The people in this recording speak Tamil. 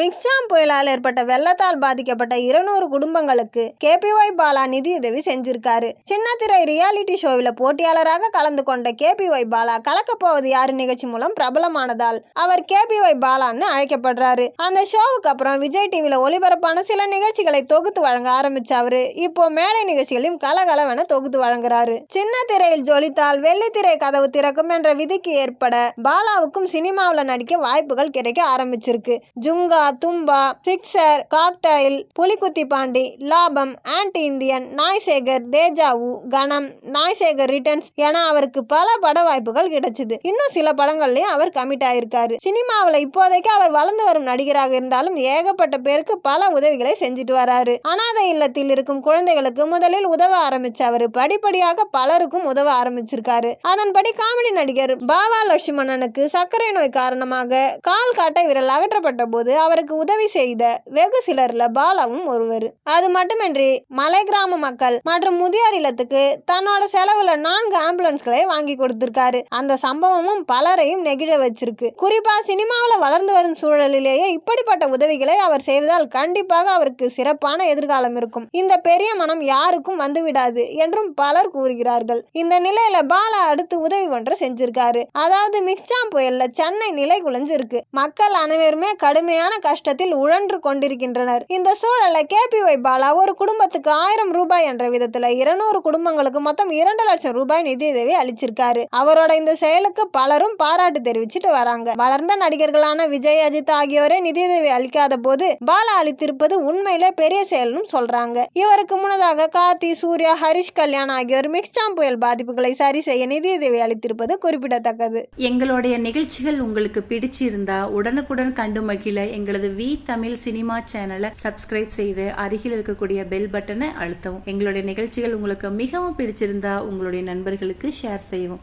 மிக்சாம் புயலால் ஏற்பட்ட வெள்ளத்தால் பாதிக்கப்பட்ட இருநூறு குடும்பங்களுக்கு கேபிஒய் பாலா நிதியுதவி செஞ்சிருக்காரு. சின்னத்திரை ரியாலிட்டி ஷோவில் போட்டியாளராக கலந்து கொண்ட கேபிஒய் பாலா கலக்கப்போவது யாரு நிகழ்ச்சி மூலம் பிரபலமானதால் அவர் கேபிஒய் பாலான்னு அழைக்கப்படுறாரு. அந்த ஷோவுக்கு அப்புறம் விஜய் டிவியில் ஒளிபரப்பான சில நிகழ்ச்சிகளை தொகுத்து வழங்க ஆரம்பிச்ச அவரு இப்போ மேடை நிகழ்ச்சிகளையும் கலகலவென தொகுத்து வழங்குறாரு. சின்ன திரையில் ஜொலித்தால் வெள்ளித்திரை கதவு திறக்கும் என்ற விதிக்கு ஏற்பட பாலாவுக்கும் சினிமாவில் நடிக்க வாய்ப்புகள் கிடைக்க ஆரம்பிச்சிருக்கு. Junga Thumbaa Sixer Cocktail Pulikkuthi Pandi Laabam Anti Indian Naai Sekar deja vu கணம் நாய்சேகர் ரிட்டர்ன்ஸ் என அவருக்கு பல பட வாய்ப்புகள் கிடைச்சது. இன்னும் சில படங்கள்லயும் அவர் கமிட் ஆயிருக்காரு. சினிமாவில் இப்போதைக்கு அவர் வளர்ந்து வரும் நடிகராக இருந்தாலும் ஏகப்பட்ட பேருக்கு பல உதவிகளை செஞ்சுட்டு வராரு. அனாதை இல்லத்தில் இருக்கும் குழந்தைகளுக்கு முதலில் உதவ ஆரம்பிச்ச அவர் படிப்படியாக பலருக்கும் உதவ ஆரம்பிச்சிருக்காரு. அதன்படி காமெடி நடிகர் பாபா லட்சுமணனுக்கு சர்க்கரை நோய் காரணமாக கால் காட்டை விரல் அகற்றப்பட்ட போது அவர் அவருக்கு உதவி செய்த வெகு சிலர்ல பாலாவும் ஒருவர். அது மட்டுமின்றி மலை கிராம மக்கள் மற்றும் முதியோர் இல்லத்துக்கு தன்னோட செலவுல நான்கு ஆம்புலன்ஸ்களை வாங்கி கொடுத்திருக்காரு. அந்த சம்பவமும் பலரையும் நெகிழ வச்சிருக்கு. குறிப்பா சினிமாவில் வளர்ந்து வரும் சூழலிலேயே இப்படிப்பட்ட உதவிகளை அவர் செய்வதால் கண்டிப்பாக அவருக்கு சிறப்பான எதிர்காலம் இருக்கும். இந்த பெரிய மனம் யாருக்கும் வந்துவிடாது என்றும் பலர் கூறுகிறார்கள். இந்த நிலையில பாலா அடுத்து உதவி ஒன்றை செஞ்சிருக்காரு. அதாவது மிக்சாம் புயல்ல சென்னை நிலை குலைஞ்சிருக்கு. மக்கள் அனைவருமே கடுமையான கஷ்டத்தில் உழன்று கொண்டிருக்கின்றனர். இந்த சூழல்ல கேபிஒய் பாலா ஒரு குடும்பத்துக்கு ஆயிரம் ரூபாய் என்ற விதத்துல இருநூறு குடும்பங்களுக்கு மொத்தம் இரண்டு லட்சம் ரூபாய் நிதியுதவி அளிச்சிருக்காரு. அவரோட இந்த செயலுக்கு பலரும் பாராட்டு தெரிவிச்சிட்டு வராங்க. வளர்ந்த நடிகர்களான விஜய் அஜித் ஆகியோரே நிதியுதவி அளிக்காத போது பாலா அளித்திருப்பது உண்மையில பெரிய செயல்னு சொல்றாங்க. இவருக்கு முன்னதாக கார்த்தி சூர்யா ஹரிஷ் கல்யாண் ஆகியோர் மிக்சாம் புயல் பாதிப்புகளை சரி செய்ய நிதியுதவி அளித்திருப்பது குறிப்பிடத்தக்கது. எங்களுடைய நிகழ்ச்சிகள் உங்களுக்கு பிடிச்சிருந்தா உடனுக்குடன் கண்டு மகிழ எங்களது வி தமிழ் சினிமா சேனலை சப்ஸ்கிரைப் செய்து அருகில் இருக்கக்கூடிய பெல் பட்டனை அழுத்தவும். எங்களுடைய நிகழ்ச்சிகள் உங்களுக்கு மிகவும் பிடிச்சிருந்தா உங்களுடைய நண்பர்களுக்கு ஷேர் செய்யவும்.